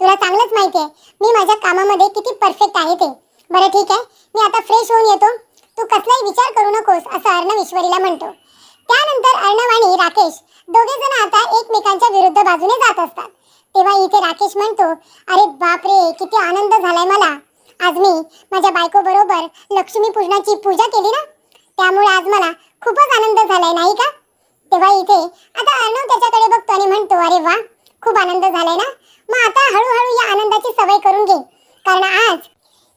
तुला चांगलंच माहिती आहे. मी माझ्या कामामध्ये किती परफेक्ट आहे ते. बरं ठीक आहे. मी आता फ्रेश होऊन येतो. तू कसलाही विचार करू नकोस असं अर्णव ईश्वरीला म्हणतो. त्यानंतर अर्णव आणि राकेश दोघे जण आता एकमेकांच्या विरुद्ध बाजूने जात असतात. तेव्हा इथे राकेश म्हणतो अरे बापरे किती आनंद झालाय मला. आज मी माझ्या बायकोबरोबर लक्ष्मीपूजनाची लक्ष्मी पूजनाची पूजा केली ना? त्यामुळे आज मला खूपच आनंद झालाय नाही का? तेव्हा इथे आता अर्णव त्याच्याकडे बघतो आणि म्हणतो अरे वा खूप आनंद झालाय ना? मग आता हळूहळू या आनंदाची सवय करून घे. कारण आज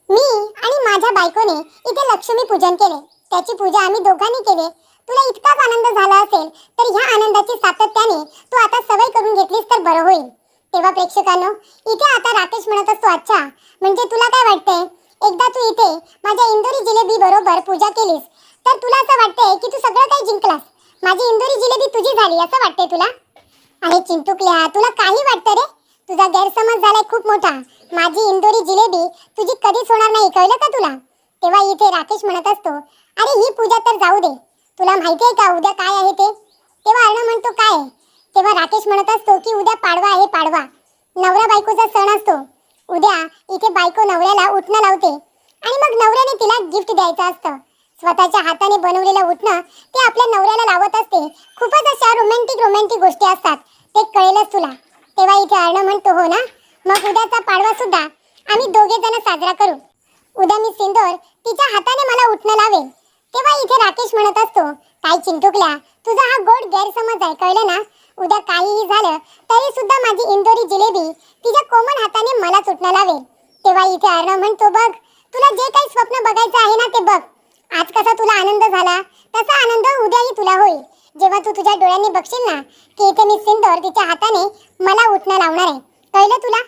मी आणि माझ्या बायकोने इथे लक्ष्मी पूजन केले. त्याची पूजा आम्ही दोघांनी केली. तुला इतकाच आनंद झाला असेल तर ह्या आनंदाची सातत्याने तू आता सवय करून घेतलीस तर बरं होईल. तेव्हा प्रेक्षकांनो इथे आता राकेश म्हणत असतो अच्छा म्हणजे तुला काय वाटतंय? एकदा तू इथे माझ्या इंदोरी जिलेबी बरोबर पूजा केलीस तर तुला असं वाटतंय की तू सगळं काही जिंकलास? माझी इंदोरी जिलेबी तुझी झाली असं वाटतंय तुला? अरे चिंटुकल्या तुला काही वाटतं रे? तुझा गैरसमज झालाय खूप मोठा. माझी इंदोरी जिलेबी तुझी कधीच होणार नाही कळलं का तुला? तेव्हा इथे राकेश म्हणत असतो अरे ही पूजा तर जाऊ दे. तुला माहिती आहे का उद्या काय आहे ते? तेव्हा अर्ण म्हणतो काय? तेव्हा राकेश म्हणत असतो की उद्या पाडवा आहे पाडवा. नवरा बायकोचा सण असतो. उद्या इथे बायको नवऱ्याला उठणं लावते आणि मग नवऱ्याने तिला गिफ्ट द्यायचं असतं. स्वतःच्या हाताने बनवलेलं उठणं ते आपल्या नवऱ्याला लावत असते. खूपच अशा रोमॅन्टिक रोमॅन्टिक गोष्टी असतात. ते कळेलच तुला. तेव्हा इथे अर्णव म्हणतो हो ना? मग उद्याचा पाडवा सुद्धा आम्ही दोघे जण साजरा करू. उद्या मी सिंदोर तिच्या हाताने मला उठणं लावेल. तेव्हा इथे राकेश म्हणत असतो काय चिंटुकल्या तुझा हा गोड गैरसमज आहे कळलं ना? उद्या काहीही झालं तरी सुद्धा माझी इंदोरी जिलेबी तिच्या कोमल हाताने मला उठणं लावेल. तेव्हा इथे अर्णव म्हणतो बघ तुला जे काही स्वप्न बघायचं आहे ना ते बघ. आज कसा तुला आनंद झाला तसा आनंद उद्याही तुला होईल. जेव्हा तू तुझ्या डोळ्यांनी बघशील ना की इथे मी सिंदोर तिच्या हाताने मला उठणं लावणार आहे. कळलं तुला?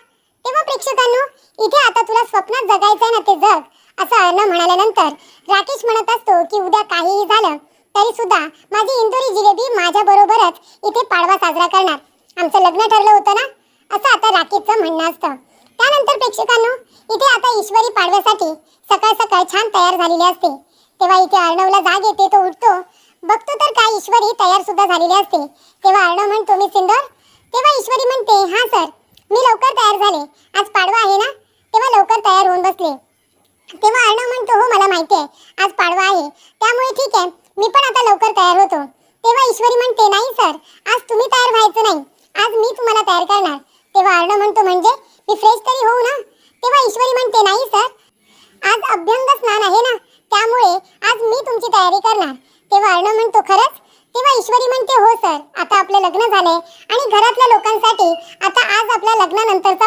तेव्हा प्रेक्षकांनो इथे आता तुला स्वप्नात जगायचंय ना ते जग असं अर्णव म्हणाल्यानंतर राकेश म्हणत असतो की उद्या काहीही झालं तरी सुद्धा माझी इंदोरी जिलेबी माझ्या बरोबरच इथे पाडवा साजरा करणार. आमचं लग्न ठरलं होतं ना? असं आता राकेशचं म्हणणं असतं. त्यानंतर प्रेक्षकांनो इथे आता ईश्वरी पाडव्यासाठी सकाळ सकाळ छान तयार झालेली असते. तेव्हा इथे अर्णवला जाग येते तो उठतो बघतो तर काय ईश्वरी तयार सुद्धा झालेली असते. तेव्हा अर्णव म्हणतो मी सिंदर. तेव्हा ईश्वरी म्हणते हा सर. मी लवकर तयार झाले. आज पाडवा आहे ना? तेव्हा लवकर तयार होऊन बसले. तेव्हा अर्णव म्हणतो हो मला माहिती आहे. आज पाडवा आहे. त्यामुळे ठीक आहे. मी पण आता लवकर तयार होतो. तेव्हा ईश्वरी म्हणते नाही सर. आज तुम्ही तयार व्हायचं नाही. आज मी तुम्हाला तयार करणार. तेव्हा अर्णव म्हणतो म्हणजे? मी फ्रेश तरी होऊ ना? तेव्हा ईश्वरी म्हणते नाही सर. आज अभ्यंग स्नान आहे ना? त्यामुळे आज मी तुमची तयारी करणार. तेव्हा अर्णव म्हणतो खरंच? तेव्हा ईश्वरी म्हणते हो सर. आता आपलं लग्न झालंय आणि घरातल्या लोकांसाठी आता आज आपल्या लग्नानंतरचा